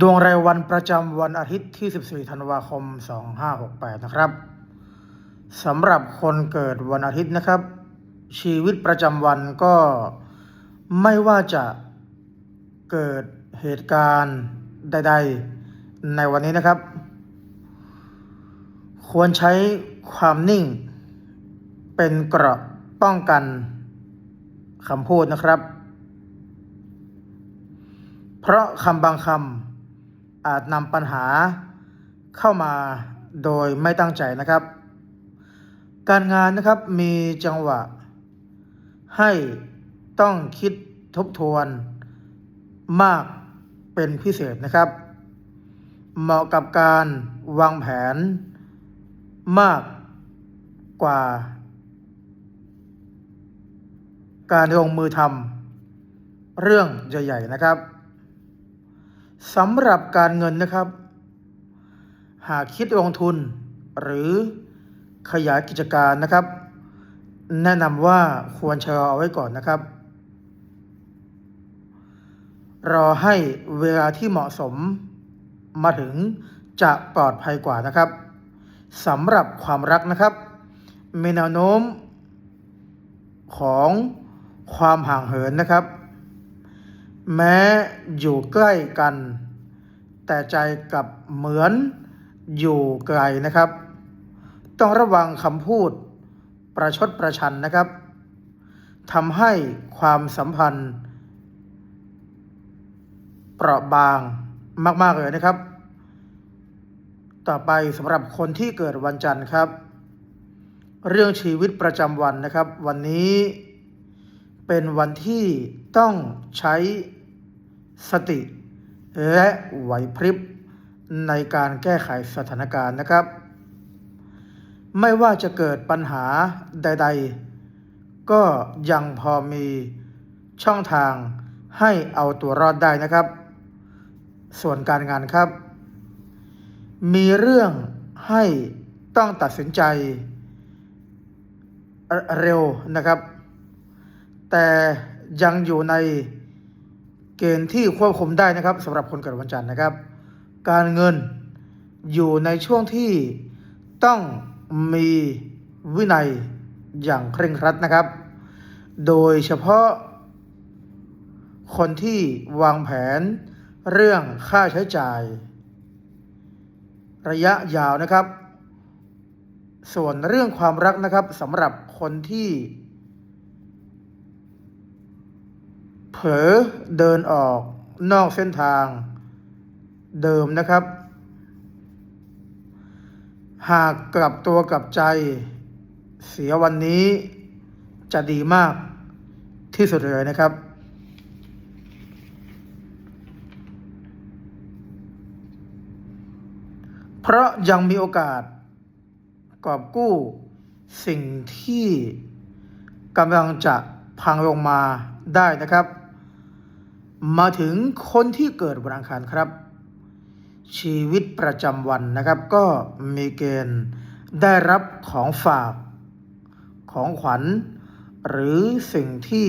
ดวงรายวันประจำวันอาทิตย์ที่ 14 ธันวาคม 2568 นะครับสำหรับคนเกิดวันอาทิตย์นะครับ ชีวิตประจำวันก็ไม่ว่าจะเกิดเหตุการณ์ใด ๆ ในวันนี้นะครับ ควรใช้ความนิ่ง เป็นเกราะป้องกันคำพูดนะครับ เพราะคำบางคำ อาจนำปัญหาเข้ามาโดยไม่ตั้งใจนะครับ การงานนะครับมีจังหวะ ให้ต้องคิดทบทวนมากเป็นพิเศษนะครับ เหมาะกับการวางแผนมากกว่า การลงมือทำเรื่องใหญ่ๆนะครับ สำหรับการเงินนะครับ หากคิดลงทุน หรือขยายกิจการนะครับ แนะนำว่าควรชะลอเอาไว้ก่อนนะครับ รอให้เวลาที่เหมาะสมมาถึงจะปลอดภัยกว่านะครับสำหรับความรักนะครับมีแนวโน้มของความห่างเหินนะครับ แม้อยู่ใกล้กัน แต่ใจกับเหมือนอยู่ไกลนะครับ ต้องระวังคำพูดประชดประชันนะครับทำให้ความสัมพันธ์ เปราะบางมาก ๆ เลยนะครับ ต่อไปสำหรับคนที่เกิดวันจันทร์ครับ เรื่องชีวิตประจำวันนะครับ วันนี้เป็นวันที่ต้องใช้ สติ และไหวพริบในการแก้ไขสถานการณ์นะครับ ไม่ว่าจะเกิดปัญหาใด ๆ ก็ยังพอมีช่องทางให้เอาตัวรอดได้นะครับ ส่วนการงานครับ มีเรื่องให้ต้องตัดสินใจเร็วนะครับ แต่ยังอยู่ใน เกณฑ์ที่ควบคุมได้นะครับสำหรับคนเกิดวันจันทร์นะครับ การเงินอยู่ในช่วงที่ต้องมีวินัยอย่างเคร่งครัดนะครับ โดยเฉพาะ คนที่วางแผนเรื่องค่าใช้จ่าย ระยะยาวนะครับ ส่วนเรื่องความรักนะครับสำหรับคนที่ เผลอเดินออกนอกเส้นทางเดิมนะครับ หากกลับตัวกลับใจ เสียวันนี้จะดีมากที่สุดเลยนะครับ เพราะยังมีโอกาส กอบกู้สิ่งที่กำลังจะพังลงมาได้นะครับ มาถึงคนที่เกิดวันอังคารครับ ชีวิตประจำวันนะครับ ก็มีเกณฑ์ได้รับของฝาก ของขวัญ หรือสิ่งที่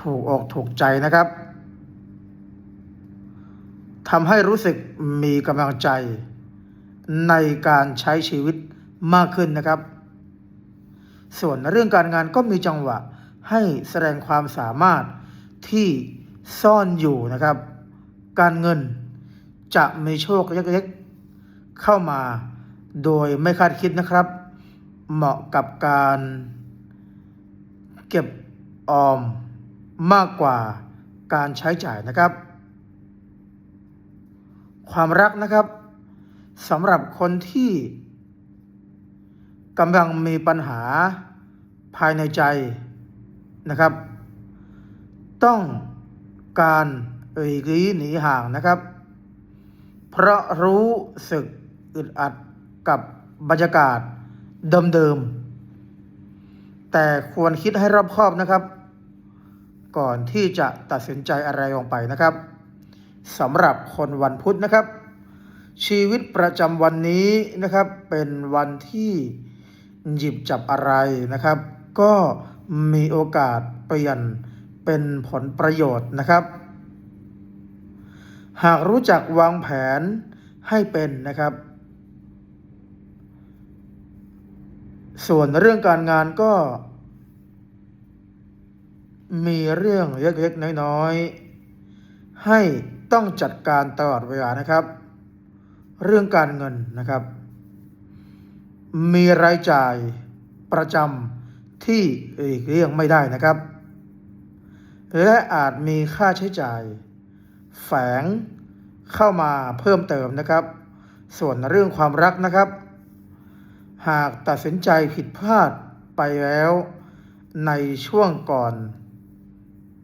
ถูกอกถูกใจนะครับทำให้รู้สึกมีกำลังใจ ในการใช้ชีวิตมากขึ้นนะครับ ส่วนเรื่องการงานก็มีจังหวะให้แสดงความสามารถที่ ซ่อนอยู่นะครับ การเงินจะมีโชคเล็กๆเข้ามาโดยไม่คาดคิดนะครับ เหมาะกับการเก็บออมมากกว่าการใช้จ่ายนะครับ ความรักนะครับสำหรับคนที่กำลังมีปัญหาภายในใจนะครับ ต้อง การเอ่ยลีหนีห่างนะครับ เพราะรู้สึกอึดอัดกับบรรยากาศเดิมๆ แต่ควรคิดให้รอบคอบนะครับ ก่อนที่จะตัดสินใจอะไรลงไปนะครับสำหรับคนวันพุธนะครับ ชีวิตประจำวันนี้นะครับ เป็นวันที่หยิบจับอะไรนะครับ ก็มีโอกาสเปลี่ยน เป็นผลประโยชน์นะครับ หากรู้จักวางแผนให้เป็นนะครับ ส่วนเรื่องการงานก็ มีเรื่องเล็กๆน้อยๆ ให้ต้องจัดการตลอดเวลานะครับ เรื่องการเงินนะครับ มีรายจ่ายประจำที่หลีกเลี่ยงไม่ได้นะครับ และอาจมีค่าใช้จ่าย แฝงเข้ามาเพิ่มเติมนะครับ ส่วนเรื่องความรักนะครับ หากตัดสินใจผิดพลาดไปแล้วในช่วงก่อน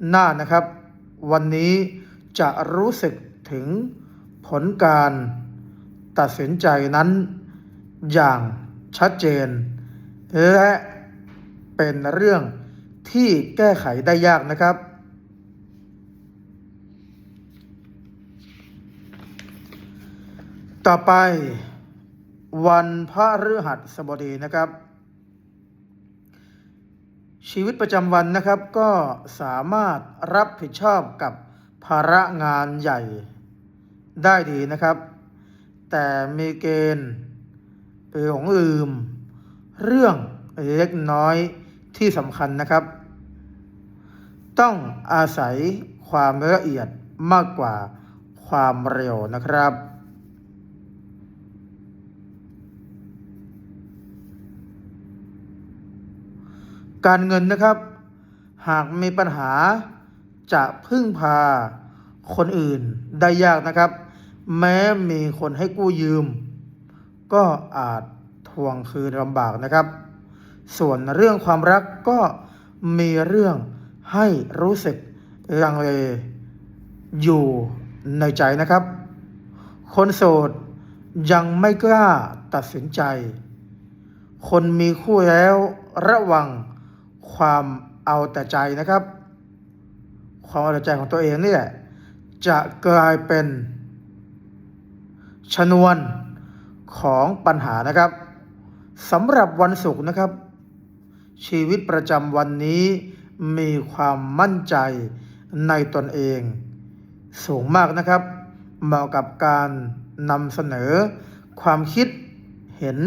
หน้านะครับ วันนี้จะรู้สึกถึงผลการตัดสินใจนั้น อย่างชัดเจน และเป็นเรื่องที่แก้ไขได้ยากนะครับ ต่อไปวันพระฤหัสบดีนะครับ ชีวิตประจำวันนะครับก็สามารถรับผิดชอบกับภาระงานใหญ่ได้ดีนะครับ แต่มีเกณฑ์ไปหลงลืม เรื่องเล็กน้อยที่สำคัญนะครับ ต้องอาศัยความละเอียดมากกว่าความเร็วนะครับ การเงินนะครับ หากมีปัญหาจะพึ่งพาคนอื่นได้ยากนะครับ แม้มีคนให้กู้ยืม ก็อาจทวงคืนลำบากนะครับ ส่วนเรื่องความรักก็มีเรื่องให้รู้สึกลังเลอยู่ในใจนะครับ คนโสดยังไม่กล้าตัดสินใจ คนมีคู่แล้วระวัง ความเอาแต่ใจนะครับ ความเอาแต่ใจของตัวเองนี่แหละจะกลายเป็น ชนวนของปัญหานะครับสำหรับวันศุกร์นะครับ ชีวิตประจำวันนี้มีความมั่นใจในตนเอง สูงมากนะครับเหมาะกับการนำเสนอความคิดเห็น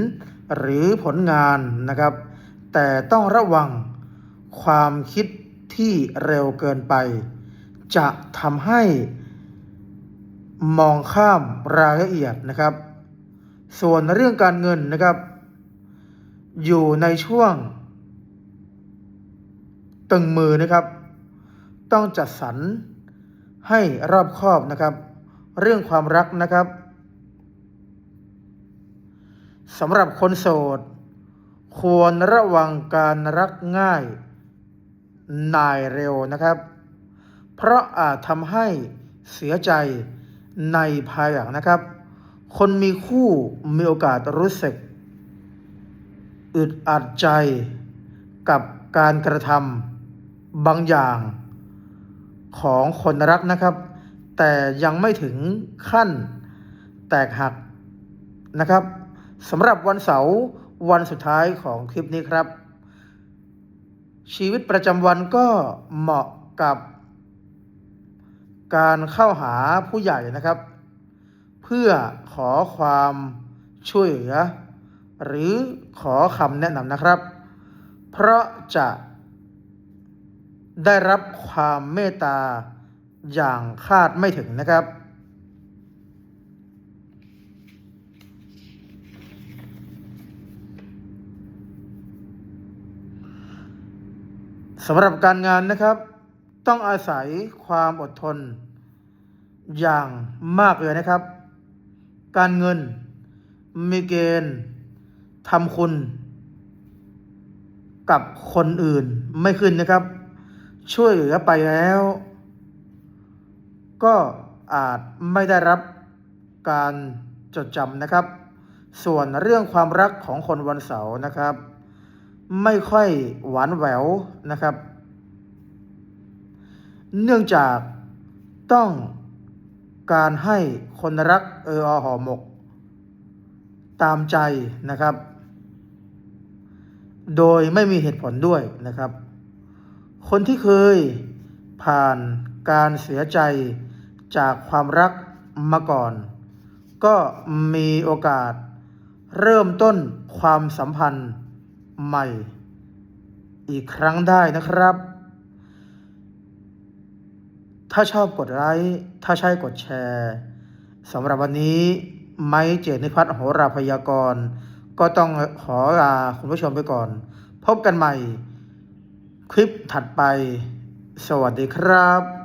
หรือผลงานนะครับ แต่ต้องระวัง ความคิดที่เร็วเกินไป จะทำให้มองข้ามรายละเอียดนะครับ ส่วนเรื่องการเงินนะครับ อยู่ในช่วง ตึงมือนะครับ ต้องจัดสรรให้รอบคอบนะครับ เรื่องความรักนะครับสำหรับคนโสด ควรระวังการรักง่าย นายเร็วนะครับ เพราะอาจทำให้เสียใจในภายหลังนะครับ คนมีคู่มีโอกาสรู้สึก อึดอัดใจกับการกระทำบางอย่างของคนรักนะครับ แต่ยังไม่ถึงขั้นแตกหักนะครับสำหรับวันเสาร์วันสุดท้ายของคลิปนี้ครับ ชีวิตประจำวันก็เหมาะกับการเข้าหาผู้ใหญ่นะครับ เพื่อขอความช่วยเหลือ หรือขอคำแนะนำนะครับ เพราะจะได้รับความเมตตาอย่างคาดไม่ถึงนะครับ สำหรับการงานนะครับ ต้องอาศัยความอดทน อย่างมากเลยนะครับ การเงินมีเกณฑ์ทำคุณ กับคนอื่นไม่ขึ้นนะครับ ช่วยเหลือไปแล้ว ก็อาจไม่ได้รับการจดจำนะครับ ส่วนเรื่องความรักของคนวันเสาร์นะครับ ไม่ค่อยหวานแหววนะครับ เนื่องจากต้องการให้คนรักเอออห่อหมก ตามใจนะครับ โดยไม่มีเหตุผลด้วยนะครับ คนที่เคยผ่านการเสียใจจากความรักมาก่อน ก็มีโอกาสเริ่มต้นความสัมพันธ์ ใหม่ อีกครั้งได้นะครับ ถ้าชอบกดไลค์ถ้าใช่กดแชร์สำหรับวันนี้ ไม้เจนิพัฒน์โหราพยากรณ์ก็ต้องขอลาคุณผู้ชมไปก่อน พบกันใหม่ คลิปถัดไป สวัสดีครับ